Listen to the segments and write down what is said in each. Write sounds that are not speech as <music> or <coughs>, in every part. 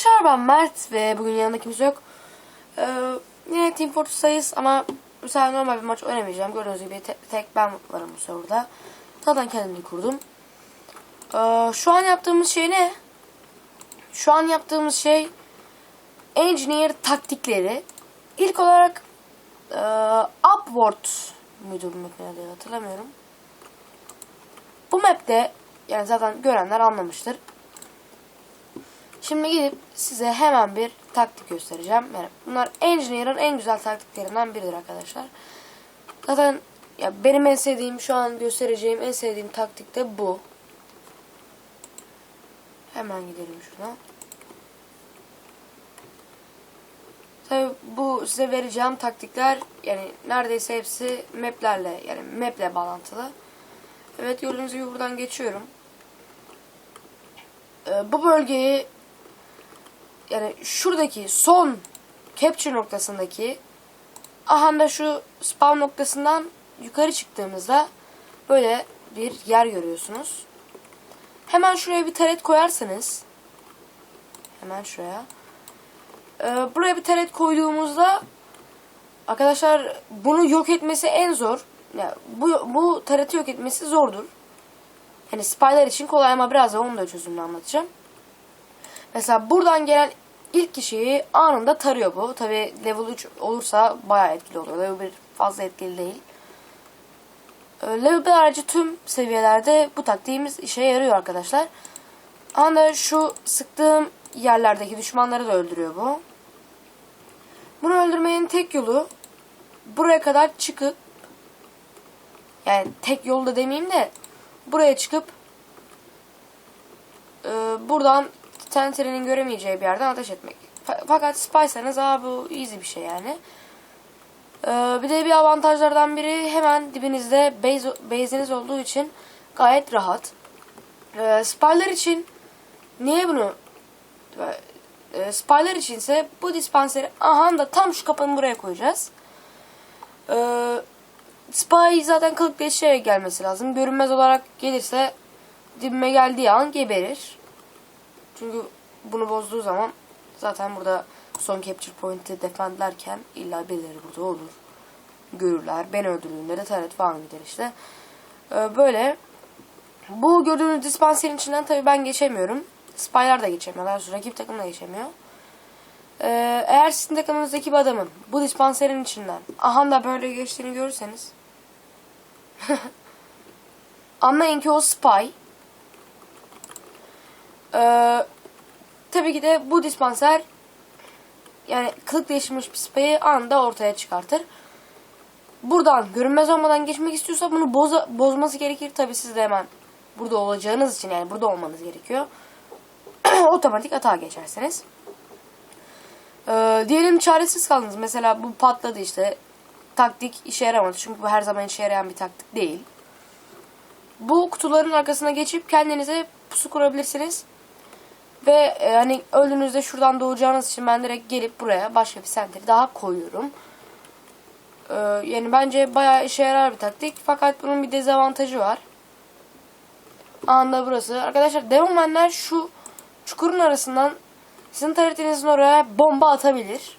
Arkadaşlar ben Mert ve bugün yanında kimse yok. Ee, yine Team Fortress'tayız ama bu normal bir maç oynamayacağım. Gördüğünüz gibi te- tek ben varım bu serverda. Zaten kendimi kurdum. Ee, şu an yaptığımız şey ne? Şu an yaptığımız şey Engineer taktikleri. İlk olarak e, Upward muydu bu map'in hatırlamıyorum. Bu map'te yani zaten görenler anlamıştır. Şimdi gidip size hemen bir taktik göstereceğim. Yani bunlar Engineer'ın en güzel taktiklerinden biridir arkadaşlar. Zaten ya benim en sevdiğim şu an göstereceğim en sevdiğim taktik de bu. Hemen gidelim şuna. Tabi bu size vereceğim taktikler yani neredeyse hepsi maplerle yani maple bağlantılı. Evet gördüğünüz gibi buradan geçiyorum. Ee, bu bölgeyi yani şuradaki son capture noktasındaki aha da şu spawn noktasından yukarı çıktığımızda böyle bir yer görüyorsunuz. Hemen şuraya bir taret koyarsanız hemen şuraya ee, buraya bir taret koyduğumuzda arkadaşlar bunu yok etmesi en zor. Yani bu, bu tareti yok etmesi zordur. Yani spyler için kolay ama biraz da onu da çözümünü anlatacağım. Mesela buradan gelen ilk kişiyi anında tarıyor bu. Tabi level 3 olursa bayağı etkili oluyor. Level 1 fazla etkili değil. Ee, Level 1 harici tüm seviyelerde bu taktiğimiz işe yarıyor arkadaşlar. Anda şu sıktığım yerlerdeki düşmanları da öldürüyor bu. Bunu öldürmenin tek yolu buraya kadar çıkıp yani tek yolu da demeyeyim de buraya çıkıp e, buradan Tenter'in göremeyeceği bir yerden ateş etmek. Fa- Fakat Spy'sanız aa bu easy bir şey yani. E, bir de bir avantajlardan biri hemen dibinizde base, base'iniz olduğu için gayet rahat. E, Spy'lar için niye bunu e, spy'lar içinse bu dispanseri aha da tam şu kapının buraya koyacağız. E, spy zaten kılık değiştirerek gelmesi lazım. Görünmez olarak gelirse dibime geldiği an geberir. Çünkü bunu bozduğu zaman zaten burada son capture point'i defendlerken illa birileri burada olur. Görürler. Ben öldürdüğümde de taret falan gider işte. E, böyle. Bu gördüğünüz dispanserin içinden tabii ben geçemiyorum. Spy'lar da geçemiyor. Daha sonra rakip takım da geçemiyor. Ee, eğer sizin takımınızdaki bir adamın bu dispanserin içinden aha da böyle geçtiğini görürseniz <laughs> anlayın ki o spy. Ee, tabii ki de bu dispanser yani kılık değiştirmiş bir spy'ı anında ortaya çıkartır. Buradan görünmez olmadan geçmek istiyorsa bunu boza, bozması gerekir. Tabii siz de hemen burada olacağınız için yani burada olmanız gerekiyor. <clears throat> otomatik atağa geçersiniz. Ee, diyelim çaresiz kaldınız. Mesela bu patladı işte. Taktik işe yaramadı. Çünkü bu her zaman işe yarayan bir taktik değil. Bu kutuların arkasına geçip kendinize pusu kurabilirsiniz. Ve e, hani öldüğünüzde şuradan doğacağınız için ben direkt gelip buraya başka bir senteri daha koyuyorum. Ee, yani bence bayağı işe yarar bir taktik. Fakat bunun bir dezavantajı var. Anda burası. Arkadaşlar demomenler şu çukurun arasından sizin tarihinizin oraya bomba atabilir.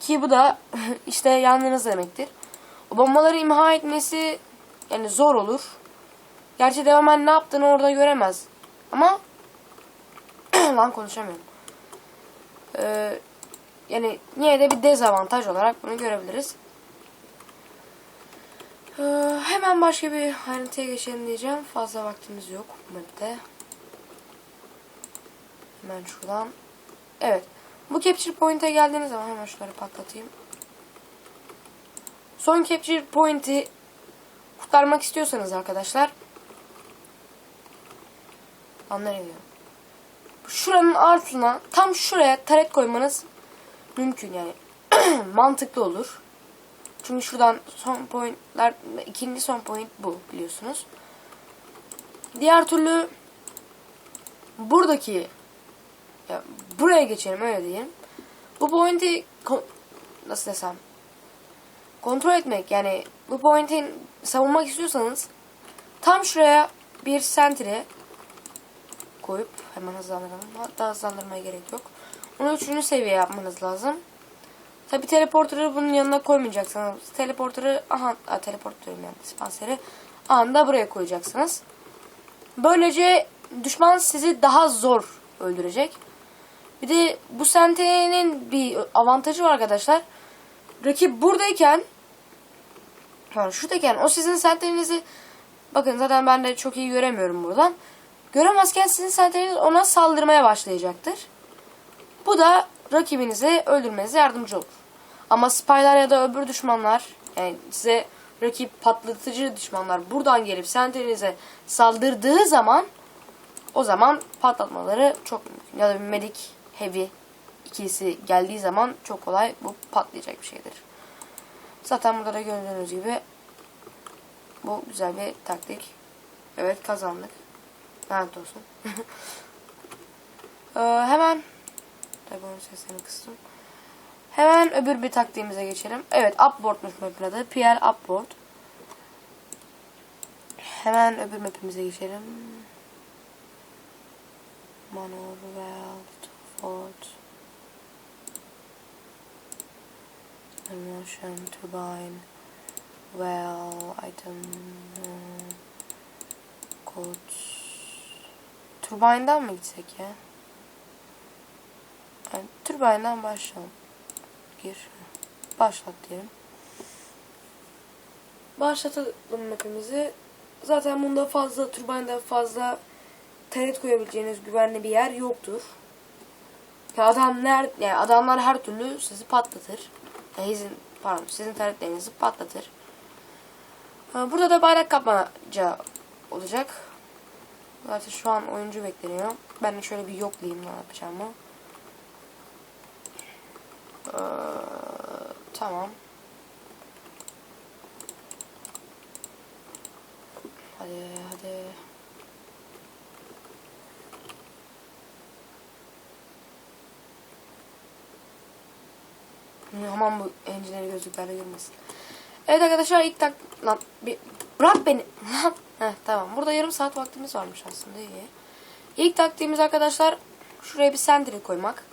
Ki bu da <laughs> işte yandığınız demektir. O bombaları imha etmesi yani zor olur. Gerçi devamen ne yaptığını orada göremez. Ama <clears throat> lan konuşamıyorum. Ee, yani yine de bir dezavantaj olarak bunu görebiliriz. Ee, hemen başka bir ayrıntıya geçelim diyeceğim. Fazla vaktimiz yok map'te. Hemen şuradan. Evet. Bu capture point'e geldiğiniz zaman hemen şunları patlatayım. Son capture point'i kurtarmak istiyorsanız arkadaşlar. Anlayın Şuranın altına tam şuraya taret koymanız mümkün yani. <clears throat> Mantıklı olur. Çünkü şuradan son pointler ikinci son point bu biliyorsunuz. Diğer türlü buradaki ya buraya geçelim öyle diyeyim. Bu point'i nasıl desem kontrol etmek yani bu point'in savunmak istiyorsanız tam şuraya bir sentry koyup hemen hızlandıralım. Hatta hızlandırmaya gerek yok. Onu üçüncü seviye yapmanız lazım. Tabi teleporter'ı bunun yanına koymayacaksınız. Teleporter'ı aha a, teleport diyorum yani dispanseri anda buraya koyacaksınız. Böylece düşman sizi daha zor öldürecek. Bir de bu sentenin bir avantajı var arkadaşlar. Rakip buradayken yani şuradayken o sizin senteninizi bakın zaten ben de çok iyi göremiyorum buradan. Göremezken sizin senteniniz ona saldırmaya başlayacaktır. Bu da rakibinizi öldürmenize yardımcı olur. Ama spylar ya da öbür düşmanlar yani size rakip patlatıcı düşmanlar buradan gelip senteninize saldırdığı zaman o zaman patlatmaları çok mümkün. Ya da bir medic heavy ikisi geldiği zaman çok kolay bu patlayacak bir şeydir. Zaten burada da gördüğünüz gibi bu güzel bir taktik. Evet kazandık. Lanet olsun. <laughs> ee, hemen tabii onun sesini kıstım. Hemen öbür bir taktiğimize geçelim. Evet upboardmuş map'in adı. PR upboard. Hemen öbür map'imize geçelim. Maneuver Fort Emotion Turbine Well Item hmm, Code Turbine'dan mı gitsek ya? Yani, Turbine'dan başlayalım. Gir. Başlat diyelim. Başlatalım mapimizi. Zaten bunda fazla Turbine'dan fazla taret koyabileceğiniz güvenli bir yer yoktur. Ya adam ner, yani adamlar her türlü sizi patlatır. Yani sizin, pardon, sizin taretlerinizi patlatır. Burada da bayrak kapmaca olacak. Zaten şu an oyuncu bekleniyor. Ben de şöyle bir yoklayayım ne yapacağımı. Ee, tamam. Hadi hadi. Aman bu engineer gözlüklerle görmesin. Evet arkadaşlar ilk tak... Lan bir... Bırak beni. <laughs> Lan. Heh, tamam. Burada yarım saat vaktimiz varmış aslında iyi. İlk taktiğimiz arkadaşlar şuraya bir sentry koymak.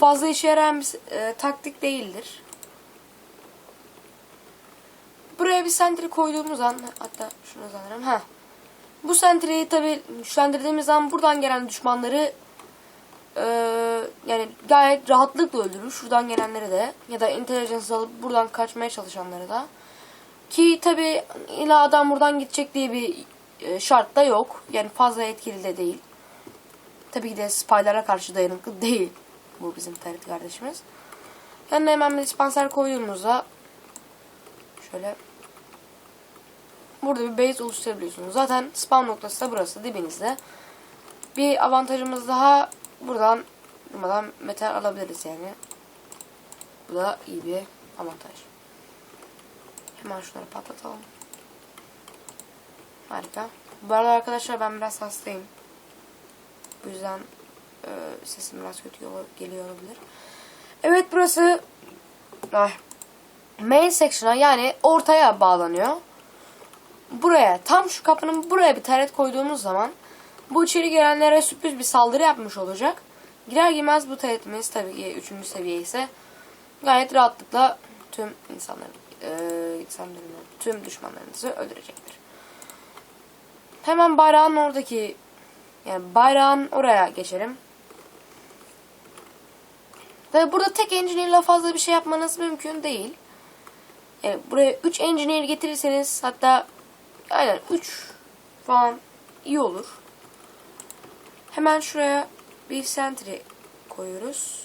Fazla işe yarayan bir e, taktik değildir. Buraya bir sentry koyduğumuz an hatta şunu sanırım ha. Bu sentry'yi tabi güçlendirdiğimiz zaman buradan gelen düşmanları e, yani gayet rahatlıkla öldürür. Şuradan gelenleri de ya da intelligence alıp buradan kaçmaya çalışanları da. Ki tabi illa adam buradan gidecek diye bir e, şart da yok. Yani fazla etkili de değil. Tabii ki de spylara karşı dayanıklı <laughs> değil. Bu bizim TRT kardeşimiz. Yanına hemen bir dispanser koyduğumuzda şöyle burada bir base oluşturabiliyorsunuz. Zaten spawn noktası da burası dibinizde. Bir avantajımız daha buradan durmadan metal alabiliriz yani. Bu da iyi bir avantaj. Hemen şunları patlatalım. Harika. Bu arada arkadaşlar ben biraz hastayım. Bu yüzden e, sesim biraz kötü geliyor olabilir. Evet burası ay, main section'a yani ortaya bağlanıyor. Buraya tam şu kapının buraya bir taret koyduğumuz zaman bu içeri gelenlere sürpriz bir saldırı yapmış olacak. Girer girmez bu taretimiz tabii ki 3. seviye ise gayet rahatlıkla tüm insanların e, tüm düşmanlarınızı öldürecektir. Hemen bayrağın oradaki yani bayrağın oraya geçelim. Tabi burada tek engineer ile fazla bir şey yapmanız mümkün değil. Yani buraya 3 engineer getirirseniz hatta aynen 3 falan iyi olur. Hemen şuraya bir sentry koyuyoruz.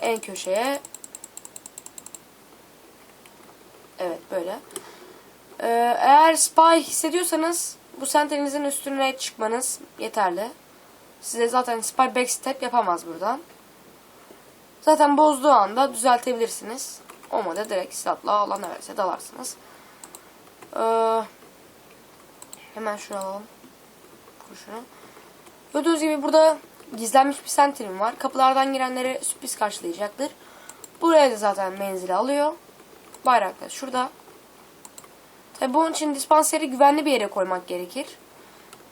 En köşeye. Evet böyle. Ee, eğer spy hissediyorsanız bu sentrinizin üstüne çıkmanız yeterli. Size zaten spy backstep yapamaz buradan. Zaten bozduğu anda düzeltebilirsiniz. Olmadı direkt silahla alana verse dalarsınız. Ee, hemen şunu alalım. Kurşunu. Gördüğünüz gibi burada gizlenmiş bir sentrim var. Kapılardan girenlere sürpriz karşılayacaktır. Buraya da zaten menzili alıyor. Bayraklar şurada. Tabi bunun için dispanseri güvenli bir yere koymak gerekir.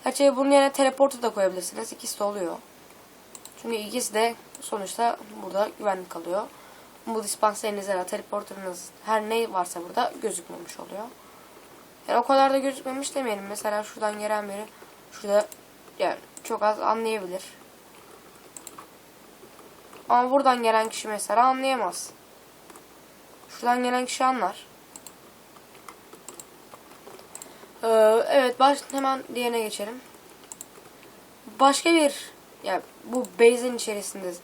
Gerçi bunun yerine teleportu da koyabilirsiniz. İkisi de oluyor. Çünkü ikisi de sonuçta burada güvenlik kalıyor. Bu dispanseriniz ya da teleporterınız her ne varsa burada gözükmemiş oluyor. Yani o kadar da gözükmemiş demeyelim. Mesela şuradan gelen biri şurada yani çok az anlayabilir. Ama buradan gelen kişi mesela anlayamaz. Şuradan gelen kişi anlar. Ee, evet baş, hemen diğerine geçelim. Başka bir ya bu base'in içerisinde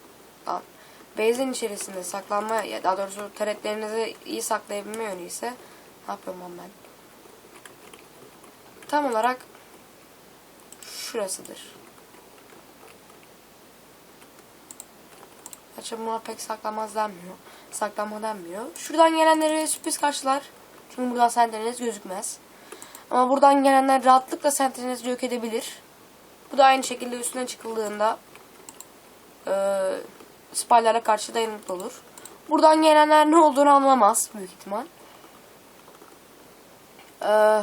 base'in içerisinde saklanma ya daha doğrusu taretlerinizi iyi saklayabilme yönü ise ne yapıyorum ben? Tam olarak şurasıdır. Açın buna pek saklanmaz denmiyor. Saklanma denmiyor. Şuradan gelenleri sürpriz karşılar. Çünkü buradan sentineliniz gözükmez. Ama buradan gelenler rahatlıkla sentinelinizi yok edebilir. Bu da aynı şekilde üstüne çıkıldığında e, spylara karşı dayanıklı olur. Buradan gelenler ne olduğunu anlamaz büyük ihtimal. E,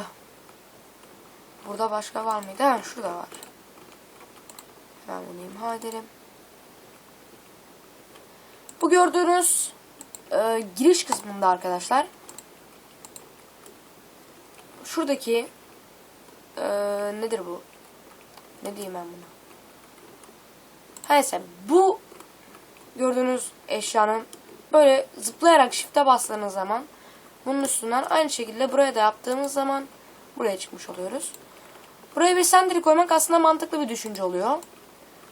burada başka var mıydı? Ha, şurada var. Hemen bunu imha edelim. Bu gördüğünüz e, giriş kısmında arkadaşlar şuradaki e, nedir bu? Ne diyeyim ben buna? Neyse bu gördüğünüz eşyanın böyle zıplayarak shift'e bastığınız zaman bunun üstünden aynı şekilde buraya da yaptığımız zaman buraya çıkmış oluyoruz. Buraya bir sentry koymak aslında mantıklı bir düşünce oluyor.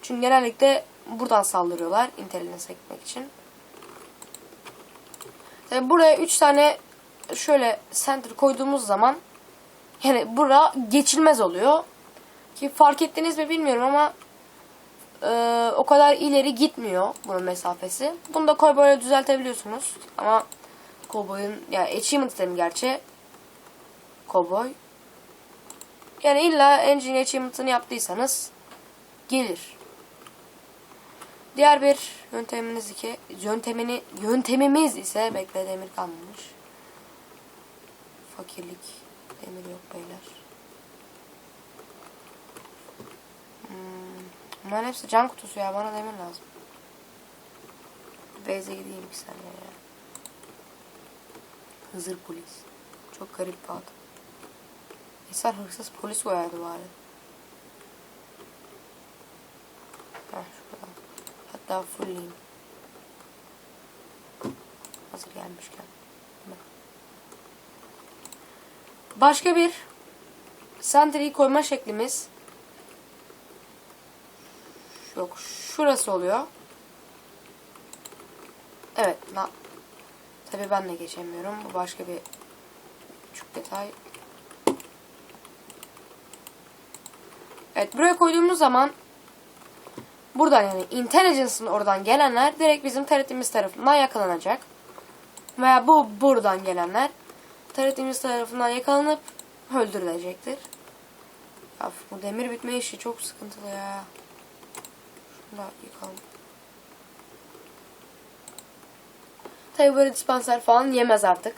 Çünkü genellikle buradan saldırıyorlar internete gitmek için. Tabi buraya 3 tane şöyle center koyduğumuz zaman yani bura geçilmez oluyor. Ki fark ettiniz mi bilmiyorum ama e, o kadar ileri gitmiyor bunun mesafesi. Bunu da koy böyle düzeltebiliyorsunuz. Ama Cowboy'un yani achievement dedim gerçi. Cowboy. Yani illa engine achievement'ını yaptıysanız gelir. Diğer bir yöntemimiz ki yöntemini yöntemimiz ise bekle demir kalmamış. Fakirlik demir yok beyler. Hmm, bunların hepsi can kutusu ya bana demir lazım. Beyze gideyim bir saniye ya. Hızır polis. Çok garip bir adam. İnsan hırsız polis koyardı bari. Heh şuradan. Hatta fullleyeyim. Hazır gelmişken. Başka bir sentry'yi koyma şeklimiz yok. Şurası oluyor. Evet. Na Tabii ben de geçemiyorum. Bu başka bir küçük detay. Evet. Buraya koyduğumuz zaman buradan yani intelligence'ın oradan gelenler direkt bizim TRT'miz tarafından yakalanacak. Veya bu buradan gelenler TRT'miz tarafından yakalanıp öldürülecektir. Ya bu demir bitme işi çok sıkıntılı ya. Şunu da yıkalım. Tabi böyle dispanser falan yemez artık.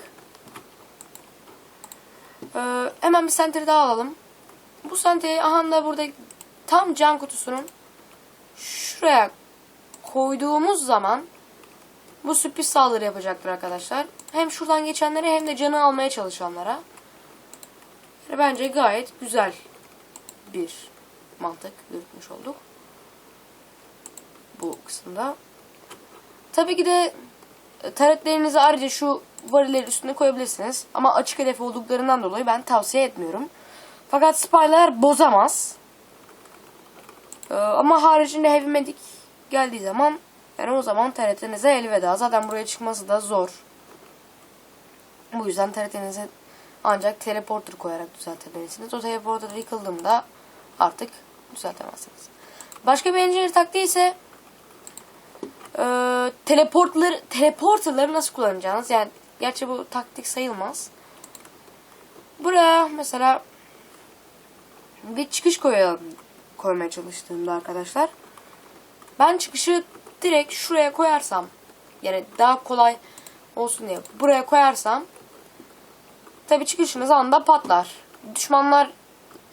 Ee, hemen bir sentry daha alalım. Bu sentry aha da burada tam can kutusunun şuraya koyduğumuz zaman bu sürpriz saldırı yapacaktır arkadaşlar. Hem şuradan geçenlere hem de canı almaya çalışanlara. Bence gayet güzel bir mantık yürütmüş olduk. Bu kısımda. Tabii ki de taretlerinizi ayrıca şu variller üstüne koyabilirsiniz. Ama açık hedef olduklarından dolayı ben tavsiye etmiyorum. Fakat spyler bozamaz. Ee, ama haricinde heavy medic geldiği zaman yani o zaman TRT'nize elveda. Zaten buraya çıkması da zor. Bu yüzden TRT'nize ancak teleporter koyarak düzeltebilirsiniz. O teleporter yıkıldığında artık düzeltemezsiniz. Başka bir engineer taktiği ise e, teleportları, teleporterları nasıl kullanacağınız. Yani gerçi bu taktik sayılmaz. Buraya mesela bir çıkış koyalım, koymaya çalıştığımda arkadaşlar. Ben çıkışı direkt şuraya koyarsam yani daha kolay olsun diye buraya koyarsam tabi çıkışınız anda patlar. Düşmanlar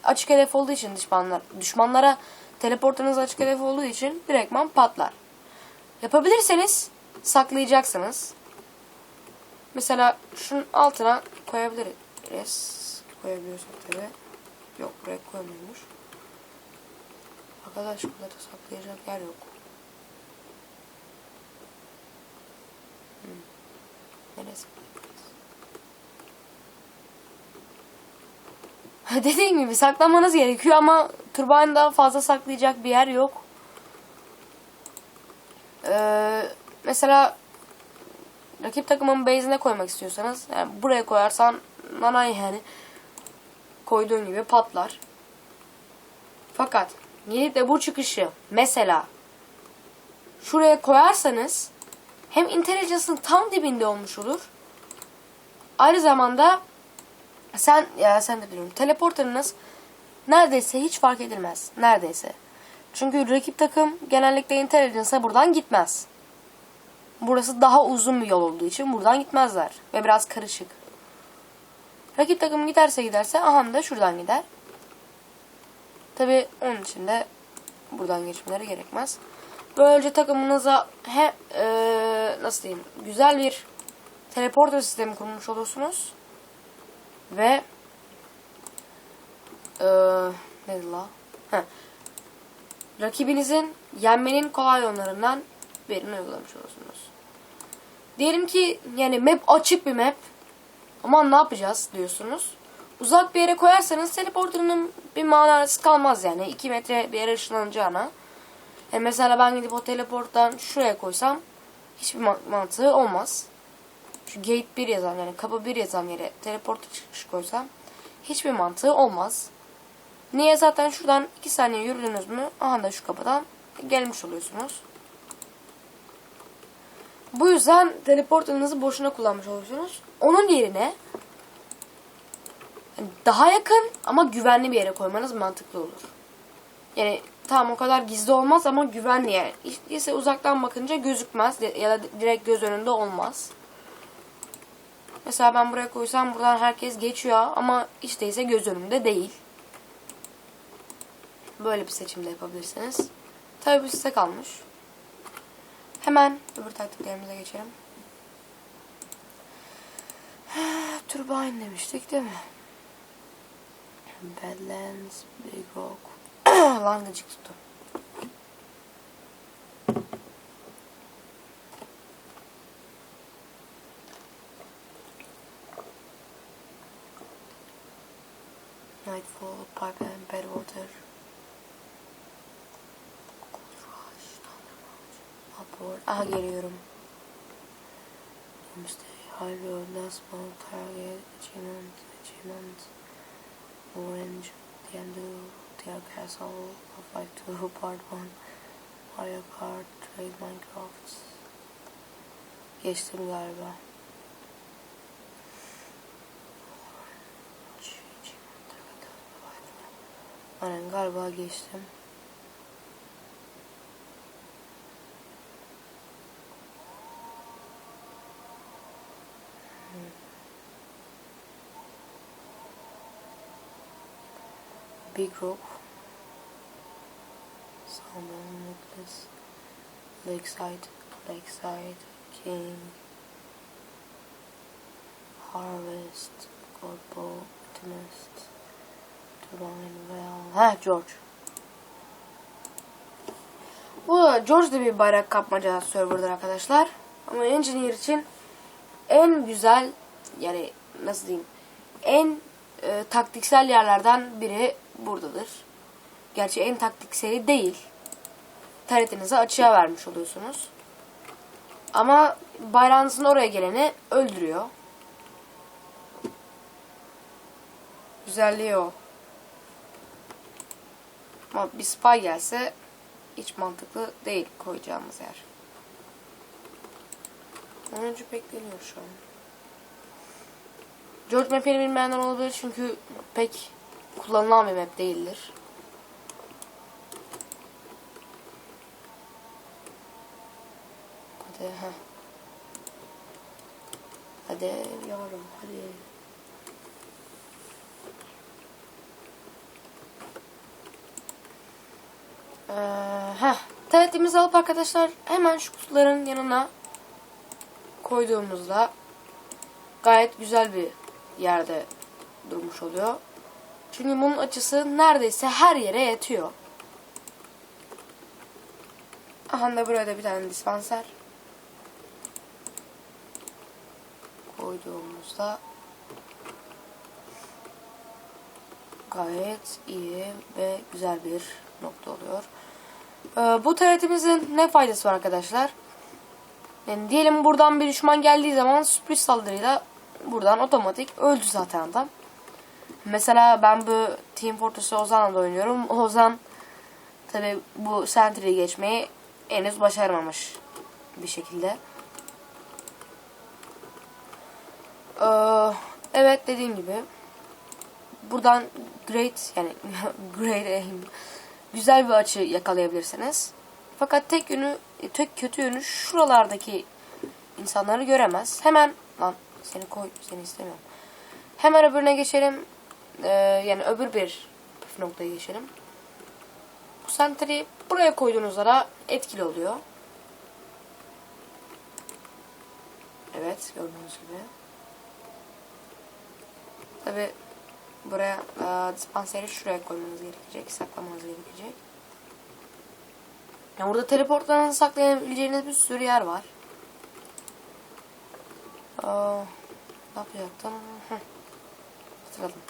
açık hedef olduğu için düşmanlar, düşmanlara teleportunuz açık hedef olduğu için direktman patlar. Yapabilirseniz saklayacaksınız. Mesela şunun altına koyabiliriz. Koyabiliyorsak tabi. Yok buraya koymuyormuş. Arkadaş burada da saklayacak yer yok. Hmm. Neresi? <laughs> Dediğim gibi saklamanız gerekiyor ama turbine daha fazla saklayacak bir yer yok. Ee, mesela rakip takımın base'ine koymak istiyorsanız yani buraya koyarsan nanay yani koyduğun gibi patlar. Fakat gelip de bu çıkışı mesela şuraya koyarsanız hem intelligence'ın tam dibinde olmuş olur. Aynı zamanda sen ya sen de diyorum teleporterınız neredeyse hiç fark edilmez. Neredeyse. Çünkü rakip takım genellikle intelligence'a buradan gitmez. Burası daha uzun bir yol olduğu için buradan gitmezler. Ve biraz karışık. Rakip takım giderse giderse aha da şuradan gider. Tabi onun için de buradan geçmeleri gerekmez. Böylece takımınıza he, e, nasıl diyeyim güzel bir teleporter sistemi kurmuş olursunuz. Ve e, ne la? Heh. Rakibinizin yenmenin kolay yollarından birini uygulamış olursunuz. Diyelim ki yani map açık bir map. Ama ne yapacağız diyorsunuz. Uzak bir yere koyarsanız teleporterının bir manası kalmaz yani. 2 metre bir yere ışınlanacağına. Yani mesela ben gidip o teleporttan şuraya koysam hiçbir mantığı olmaz. Şu gate 1 yazan yani kapı 1 yazan yere teleport çıkış koysam hiçbir mantığı olmaz. Niye zaten şuradan 2 saniye yürüdünüz mü aha da şu kapıdan gelmiş oluyorsunuz. Bu yüzden teleportunuz boşuna kullanmış oluyorsunuz. Onun yerine daha yakın ama güvenli bir yere koymanız mantıklı olur. Yani tamam o kadar gizli olmaz ama güvenli yer. İşte uzaktan bakınca gözükmez ya da direkt göz önünde olmaz. Mesela ben buraya koysam buradan herkes geçiyor ama hiç değilse göz önünde değil. Böyle bir seçim de yapabilirsiniz. Tabii bu size kalmış. Hemen öbür taktiklerimize geçelim. <sighs> Turbine demiştik değil mi? Badlands, Big Rock. <coughs> Lan gıcık tuttu. Nightfall, Pipeline, Badwater. Upward. Aha geliyorum. Doomsday, High Road, Last Mode, Target, Achievement, Achievement. Orange, The Endo, The Castle of Life 2, <laughs> Part 1, Mario Kart, Trade Minecraft. Geçtim galiba. Aynen galiba geçtim. Big Rock, Salmon Necklace, Lakeside, Lakeside, King, Harvest, Godbow, Optimist, Divine Well. Ha George. Bu George da bir bayrak kapmaca serverdır arkadaşlar. Ama Engineer için en güzel yani nasıl diyeyim en e, taktiksel yerlerden biri buradadır. Gerçi en taktikseli değil. Taretinizi açığa vermiş oluyorsunuz. Ama bayrağınızın oraya geleni öldürüyor. Güzelliği o. Ama bir spy gelse hiç mantıklı değil koyacağımız yer. Oyuncu bekleniyor şu an. George map'ini bilmeyenler olabilir çünkü pek kullanılan bir map değildir. Hadi heh. Hadi yavrum hadi. Ee, heh. Alıp arkadaşlar hemen şu kutuların yanına koyduğumuzda gayet güzel bir yerde durmuş oluyor. Çünkü bunun açısı neredeyse her yere yetiyor. Aha da burada bir tane dispanser. Koyduğumuzda gayet iyi ve güzel bir nokta oluyor. Ee, bu TRT'mizin ne faydası var arkadaşlar? Yani diyelim buradan bir düşman geldiği zaman sürpriz saldırıyla buradan otomatik öldü zaten adam. Mesela ben bu Team Fortress'ı Ozan'la oynuyorum. <laughs> Ozan tabi bu Sentry'yi geçmeyi henüz başaramamış bir şekilde. Ee, evet dediğim gibi buradan great yani <laughs> great aim güzel bir açı yakalayabilirsiniz. Fakat tek yönü tek kötü yönü şuralardaki insanları göremez. Hemen lan seni koy seni istemiyorum. Hemen öbürüne geçelim. Ee, yani öbür bir püf noktaya geçelim. Bu sentry buraya koyduğunuzda da etkili oluyor. Evet gördüğünüz gibi. Tabi buraya e, dispanseri şuraya koymanız gerekecek. Saklamanız gerekecek. Yani burada teleportlarınızı saklayabileceğiniz bir sürü yer var. Aa, ne yapacaktım? Hatırladım.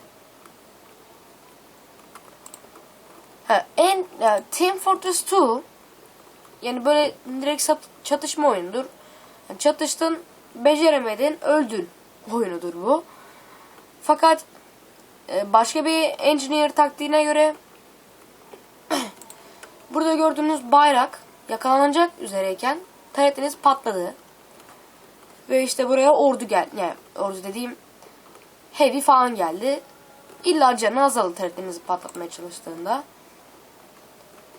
Ha, en ya, Team Fortress 2 yani böyle direkt çatışma oyunudur. Yani çatıştın, beceremedin, öldün oyunudur bu. Fakat e, başka bir engineer taktiğine göre <clears throat> burada gördüğünüz bayrak yakalanacak üzereyken taretiniz patladı. Ve işte buraya ordu gel yani ordu dediğim heavy falan geldi. İlla canı azalır taretinizi patlatmaya çalıştığında.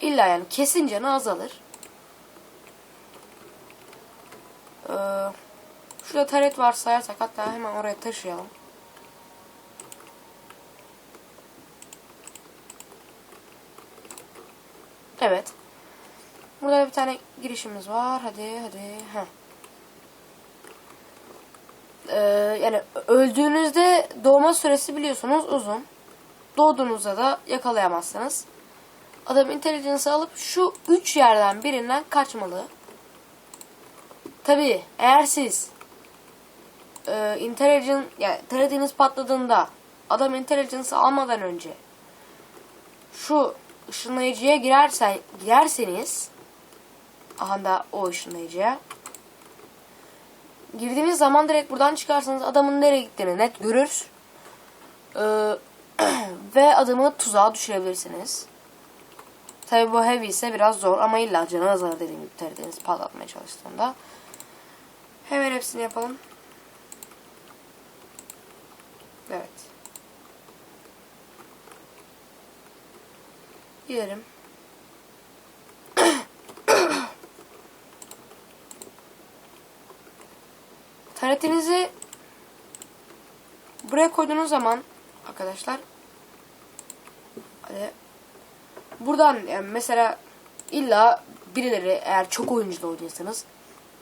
İlla yani kesin canı azalır. Ee, şurada taret var sayarsak hatta hemen oraya taşıyalım. Evet. Burada bir tane girişimiz var. Hadi hadi. Heh. Ee, yani öldüğünüzde doğma süresi biliyorsunuz uzun. Doğduğunuzda da yakalayamazsınız. Adam intelligence'ı alıp şu üç yerden birinden kaçmalı. Tabi eğer siz e, intelligence yani TRT'niz patladığında adam intelligence'ı almadan önce şu ışınlayıcıya girersen girerseniz aha da o ışınlayıcıya girdiğiniz zaman direkt buradan çıkarsanız adamın nereye gittiğini net görür. Ee, <clears throat> ve adamı tuzağa düşürebilirsiniz. Tabi bu heavy ise biraz zor ama illa canı azalır dediğim gibi TRT'nizi patlatmaya çalıştığında. Hemen hepsini yapalım. Evet. Gidelim. <coughs> Taretinizi buraya koyduğunuz zaman arkadaşlar hadi buradan yani mesela illa birileri eğer çok oyunculu oynuyorsanız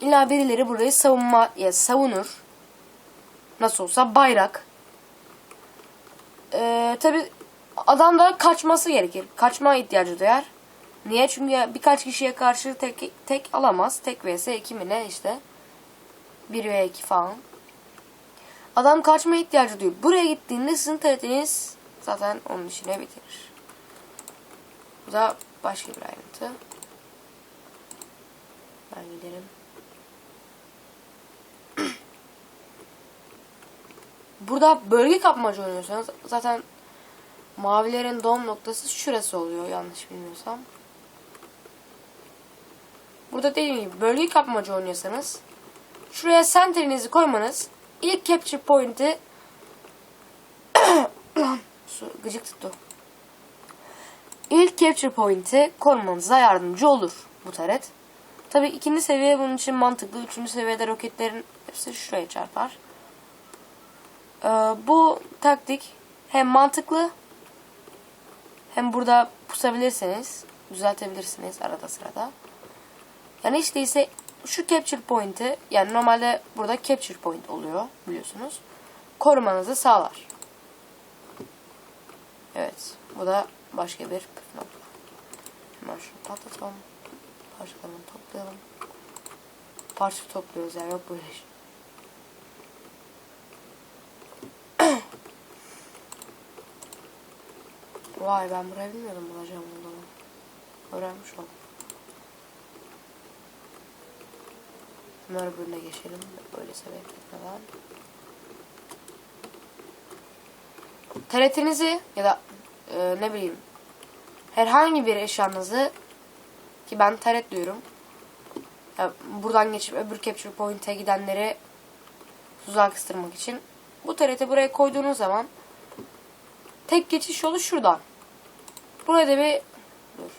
illa birileri burayı savunma ya savunur. Nasıl olsa bayrak. Ee, Tabi adam da kaçması gerekir. Kaçma ihtiyacı duyar. Niye? Çünkü birkaç kişiye karşı tek tek alamaz. Tek vs 2 mi ne işte. 1 ve 2 falan. Adam kaçma ihtiyacı duyuyor. Buraya gittiğinde sizin TRT'niz zaten onun işine bitirir. Bu da başka bir ayrıntı. Ben giderim. <clears throat> Burada bölge kapmacı oynuyorsanız zaten mavilerin doğum noktası şurası oluyor yanlış bilmiyorsam. Burada dediğim gibi bölge kapmacı oynuyorsanız şuraya center'inizi koymanız ilk capture point'i <clears throat> gıcık tuttu. İlk capture point'i korumanıza yardımcı olur bu taret. Tabi ikinci seviye bunun için mantıklı. Üçüncü seviyede roketlerin hepsi şuraya çarpar. Ee, bu taktik hem mantıklı hem burada pusabilirseniz düzeltebilirsiniz arada sırada. Yani hiç değilse şu capture point'i yani normalde burada capture point oluyor biliyorsunuz. Korumanızı sağlar. Evet. Bu da başka bir püf. Hemen şunu patlatalım. Parçalarını toplayalım. Parça topluyoruz ya yok böyle şey. <coughs> Vay ben burayı bilmiyordum bulacağım olduğunu. Öğrenmiş oldum. Hemen öbürüne geçelim. Böyle sebep etmeden. TRT'nizi ya da e, ne bileyim herhangi bir eşyanızı ki ben taret diyorum. Ya, buradan geçip öbür capture point'e gidenleri tuzağa kıstırmak için. Bu TRT buraya koyduğunuz zaman tek geçiş yolu şuradan. Buraya da bir dur.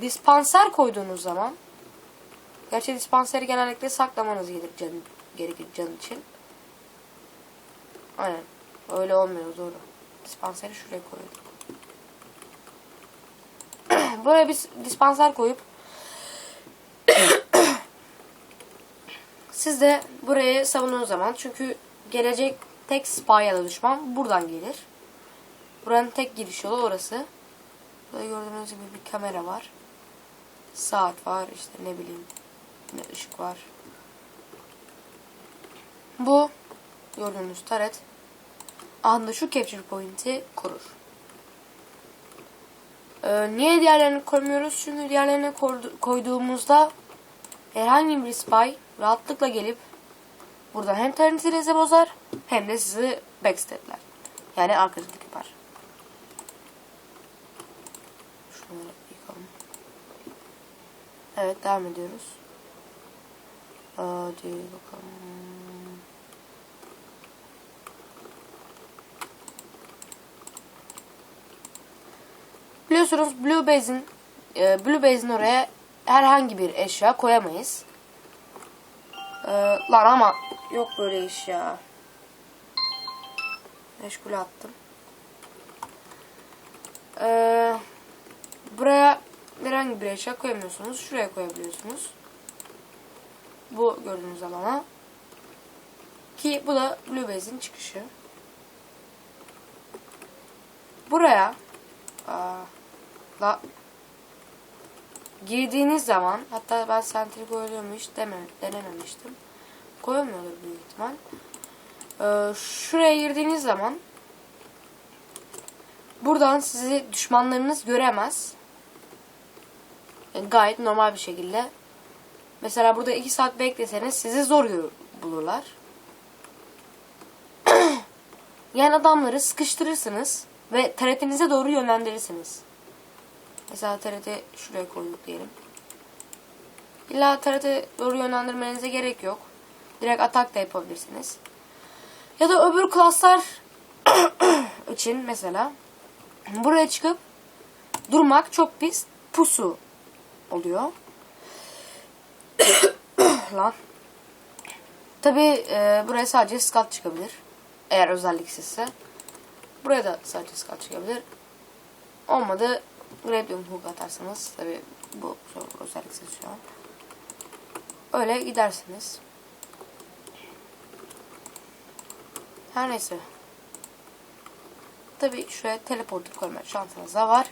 Dispanser koyduğunuz zaman Gerçi dispanseri genellikle saklamanız gerekir can için. Aynen. Öyle olmuyor doğru. Dispanseri şuraya koyduk. <clears throat> Buraya bir dispanser koyup <clears throat> siz de burayı savunduğunuz zaman çünkü gelecek tek spy ya da düşman buradan gelir. Buranın tek giriş yolu orası. Burada gördüğünüz gibi bir kamera var. Saat var işte ne bileyim ne ışık var. Bu gördüğünüz taret anda şu capture point'i korur. Ee, niye diğerlerini koymuyoruz? Çünkü diğerlerini koyduğumuzda herhangi bir spy rahatlıkla gelip burada hem tarintinizi bozar hem de sizi backstabler. Yani arkacılık yapar. Evet devam ediyoruz. Hadi bakalım. Biliyorsunuz Blue Base'in e, Blue Base'in oraya herhangi bir eşya koyamayız. E, lan ama yok böyle iş ya. Meşgul attım. E, buraya herhangi bir eşya koyamıyorsunuz. Şuraya koyabiliyorsunuz. Bu gördüğünüz alana. Ki bu da Blue Base'in çıkışı. Buraya aa, la, girdiğiniz zaman hatta ben sentri koyuluyor hiç deme, denememiştim. Koyamıyorlar büyük ihtimal. Ee, şuraya girdiğiniz zaman buradan sizi düşmanlarınız göremez. Yani gayet normal bir şekilde Mesela burada 2 saat bekleseniz sizi zor bulurlar. <clears throat> yani adamları sıkıştırırsınız ve TRT'nize doğru yönlendirirsiniz. Mesela TRT şuraya koyduk diyelim. İlla TRT doğru yönlendirmenize gerek yok. Direkt atak da yapabilirsiniz. Ya da öbür klaslar <coughs> için mesela buraya çıkıp durmak çok pis pusu oluyor. <coughs> Lan. Tabi e, buraya sadece skat çıkabilir. Eğer özelliksizse. Buraya da sadece skat çıkabilir. Olmadı Gravium Hook atarsanız tabi bu özelliksiz şu an. Öyle gidersiniz. Her neyse. Tabi şuraya teleporter koyma şansınız da var.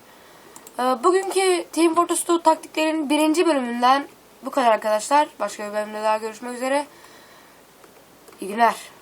Ee, bugünkü Team Fortress 2 taktiklerin birinci bölümünden bu kadar arkadaşlar. Başka bir bölümde daha görüşmek üzere. İyi günler.